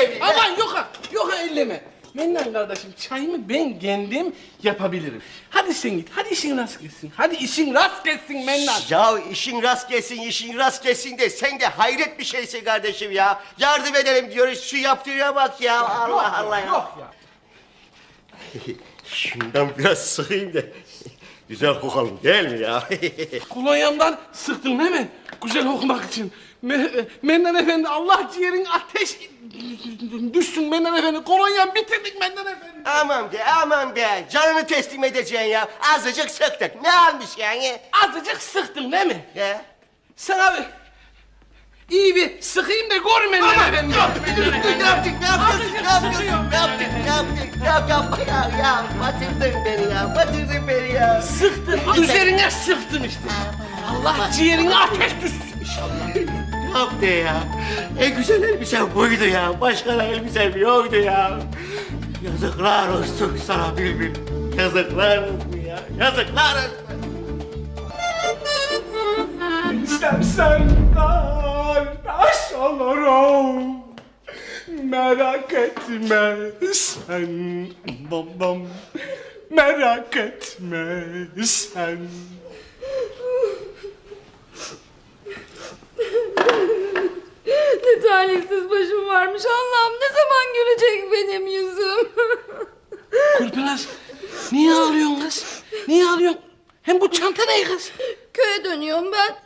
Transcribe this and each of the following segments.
devir. Aman yok ha, yok ha elleme. Mennan kardeşim çayımı ben kendim yapabilirim. Hadi sen git, hadi işin rast gelsin. Hadi işin rast gelsin Mennan. Ya işin rast gelsin, işin rast gelsin de sen de hayret bir şeysin kardeşim ya. Yardım edelim diyoruz, şu yaptığına bak ya. Allah Allah ya. Yok ya. Şundan biraz sıkayım da güzel kokalım değil mi ya? Kolonyamdan sıktın değil mi? Güzel okumak için. Me- Mennan Efendi Allah ciğerin ateş düşsün Mennan Efendi. Kolonyam bitirdik Mennan Efendi. aman be aman be canını teslim edeceksin ya. Azıcık sıktık ne almış yani? Azıcık sıktın değil mi? Ya. Sana bir iyi bir sıkayım da gör Mennan Efendi. Ne yaptık, ne yaptık, ne yaptık, ne yaptık, ne yaptık, ne yaptık, ne yaptık, ya, ya, batırdın beni ya, batırdın beni ya. Sıktın, üzerine sıktın işte. Allah ciğerine ateş düşsün inşallah. Ne yaptı ya? En güzel elbisem buydu ya, başka da elbisem yoktu ya. Yazıklar olsun sana Bülbül, yazıklar olsun ya, yazıklar olsun. İstersen kardeş olurum Merak etme sen babam Merak etme sen Ne talihsiz varmış Allah'ım ne zaman görecek benim yüzüm? Kurpinaz, niye ağlıyorsun kız? Niye ağlıyorsun? Hem bu çanta ne kız? Köye dönüyorum ben.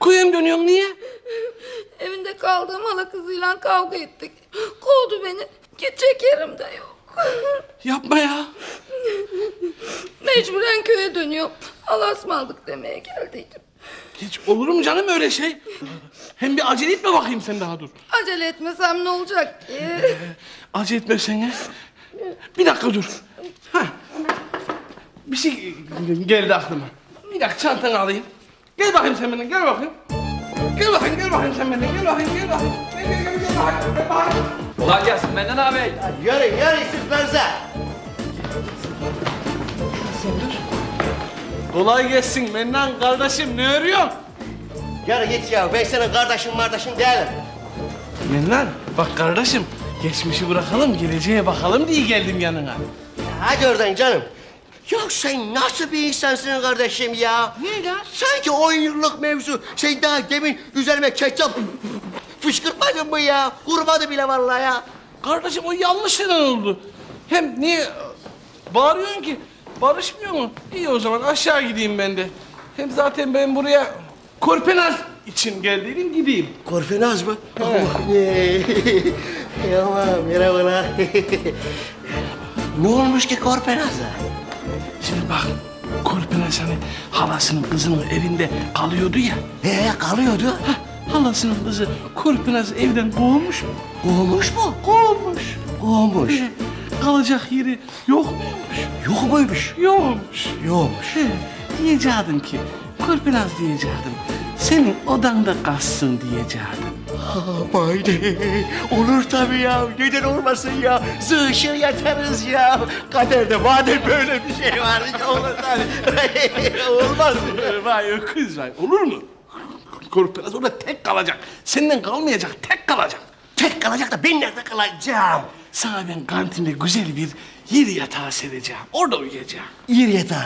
Kuyum dönüyorsun niye? Evinde kaldığım hala kızıyla kavga ettik. Kovdu beni. Gidecek yerim de yok. Yapma ya. Mecburen köye dönüyorum. Allah'a ısmarladık demeye geldiydim. Hiç olur mu canım öyle şey? Hem bir acele etme bakayım sen daha dur. Acele etmesem ne olacak ki? Acele etme sen ya. Bir dakika dur. Ha. Bir şey geldi aklıma. Bir dakika çantanı alayım. Gel bakayım sen benden, gel bakayım. Gel bakayım, gel bakayım sen benden, gel bakayım, gel bakayım. Gel, gel, gel, gel bakayım, gel bakayım. Kolay gelsin Mennan abi. Yürü, yürü sırtlarınıza. Kolay gelsin Mennan kardeşim, ne arıyorsun? Yürü git ya, ben senin kardeşin kardeşin değilim. Mennan, bak kardeşim, geçmişi bırakalım, geleceğe bakalım diye geldim yanına. Hadi oradan canım. Ya sen nasıl bir insansın kardeşim ya? Niye ya? Sanki 10 yıllık mevzu. Sen daha demin üzerime ketçap fışkırtmadın mı ya? Kurmadı bile vallahi ya. Kardeşim o yanlış neden oldu? Hem niye bağırıyorsun ki? Barışmıyor mu? İyi o zaman aşağı gideyim ben de. Hem zaten ben buraya Korpenaz için geldiydim gideyim. Korfenaz mı? Ye. Tamam, merhabalar. ne olmuş ki Korfenaz'a? Şimdi bak Korpenaz hani halasının kızının evinde kalıyordu ya. Ee, kalıyordu. Hah, halasının kızı Korpenaz evden kovulmuş. Kovmuş mu? Kovulmuş. Kovmuş. Kalacak yeri yok muymuş? Yok muymuş? Yokmuş. Yokmuş. He, diyecektim ki, Korpenaz diyecektim. Senin odanda kalsın diyecektim. Haydi. Olur tabii ya. Neden olmasın ya? Zığışır yatarız ya. Kaderde madem böyle bir şey var. Olur tabii. Olmaz? Vay öküz vay, olur mu? Korpenaz orada tek kalacak. Senden kalmayacak, tek kalacak. Tek kalacak da ben nerede kalacağım? Sana ben kantinde güzel bir yer yatağı sereceğim. Orada uyuyacağım. İyi yatağı.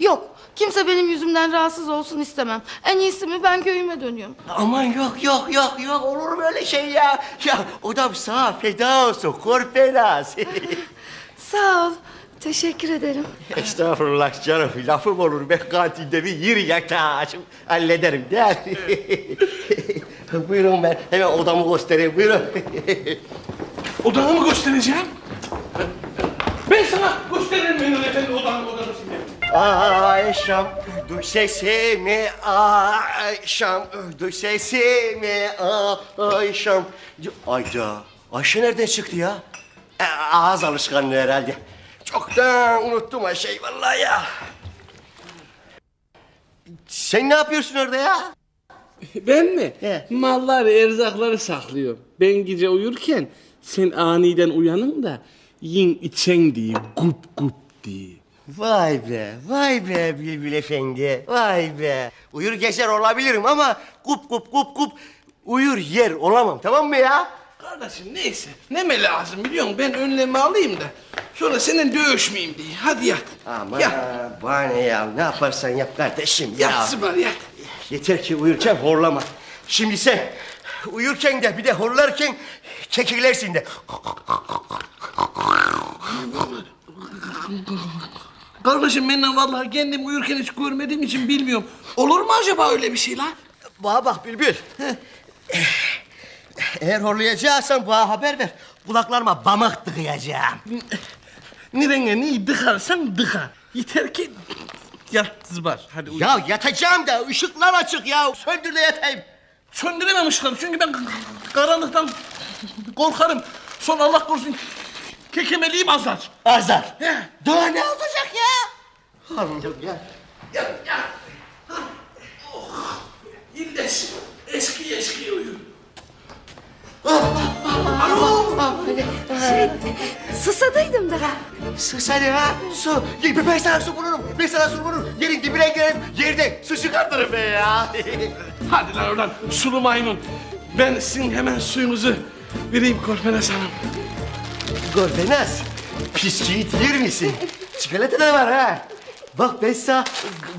Yok. Kimse benim yüzümden rahatsız olsun istemem. En iyisi mi ben köyüme dönüyorum. Aman yok yok yok yok olur mu öyle şey ya? Ya odam sana feda olsun korpenaz. Sağ ol. Teşekkür ederim. Estağfurullah canım lafım olur ben kantinde bir yer yatağı açıp hallederim der. buyurun ben hemen odamı göstereyim buyurun. Odanı mı göstereceğim? Ben sana gösteririm benim efendi odanı, odanı şimdi. Ayşam duy sesimi Ayşam duy sesimi Ayşam Ayda Ayşe nereden çıktı ya? E, ağız alışkanlığı herhalde. Çoktan unuttum Ayşe'yi vallahi ya. Sen ne yapıyorsun orada ya? Ben mi? He. Malları, erzakları saklıyorum. Ben gece uyurken sen aniden uyanın da yin içen diye gup gup diye. Vay be, vay be Bülbül Efendi, vay be. Uyur gezer olabilirim ama kup kup kup kup uyur yer olamam tamam mı ya? Kardeşim neyse. Ne mi lazım biliyor musun? Ben önlemi alayım da. Sonra senin dövüşmeyeyim diye. Hadi yat. Aman Yat. bana ya ne yaparsan yap kardeşim ya. Yat Sıbar yat. Yeter ki uyurken horlama. Şimdi sen uyurken de bir de horlarken kekirlersin de. Kardeşim ben vallahi kendim uyurken hiç görmediğim için bilmiyorum. Olur mu acaba öyle bir şey lan? Bana bak Bülbül. Eğer horlayacaksan bana haber ver. Kulaklarıma bamak tıkayacağım. Nereye neyi dıkarsan dıka. Yeter ki yat Zıbar. Hadi uyu. Ya yatacağım da ışıklar açık ya. Söndür de yatayım. Söndüremem ışıkları çünkü ben karanlıktan korkarım. Sonra Allah korusun kekemeliğim azar. Azar. He. Daha ne olacak ya? Allah'ım ya. Yat. Ha. Oh. İlleş. Eski eski uyu. Şey, susadıydım da. Sus hadi ha. Su. Ben sana su vururum. Ben sana su vururum. Yerin dibine girerim. Yerde su çıkartırım be ya. Hadi lan oradan sulu maymun. Ben sizin hemen suyunuzu vereyim Korpenes Hanım. Gorbenaz. Bisküvit yer misin? Çikolata da var ha. Bak ben sana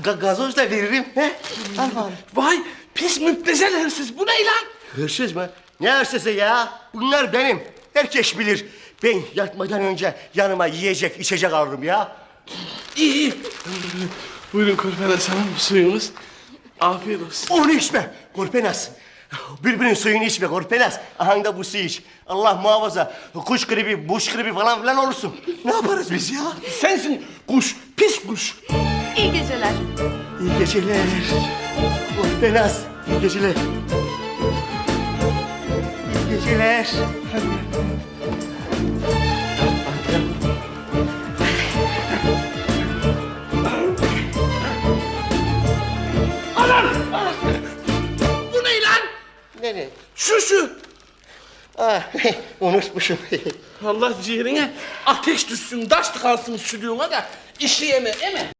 ga- gazoz da veririm. He? Al bari. Vay pis müptezel hırsız. Bu ne lan? Hırsız mı? Ne hırsızı ya? Bunlar benim. Herkes bilir. Ben yatmadan önce yanıma yiyecek, içecek alırım ya. İyi iyi. Buyurun Korpenes Hanım suyunuz. Afiyet olsun. Onu içme. Korpenas. Birbirinin suyunu içme Korpenas. Aha da bu suyu iç. Allah muhafaza. Kuş gribi, buş gribi falan filan olursun. Ne yaparız biz ya? Sensin kuş, pis kuş. İyi geceler. İyi geceler. Korpenas. İyi geceler. İyi geceler. Unutmuşum. Allah ciğerine ateş düşsün, taş tıkansın stüdyona da işleyeme, eme.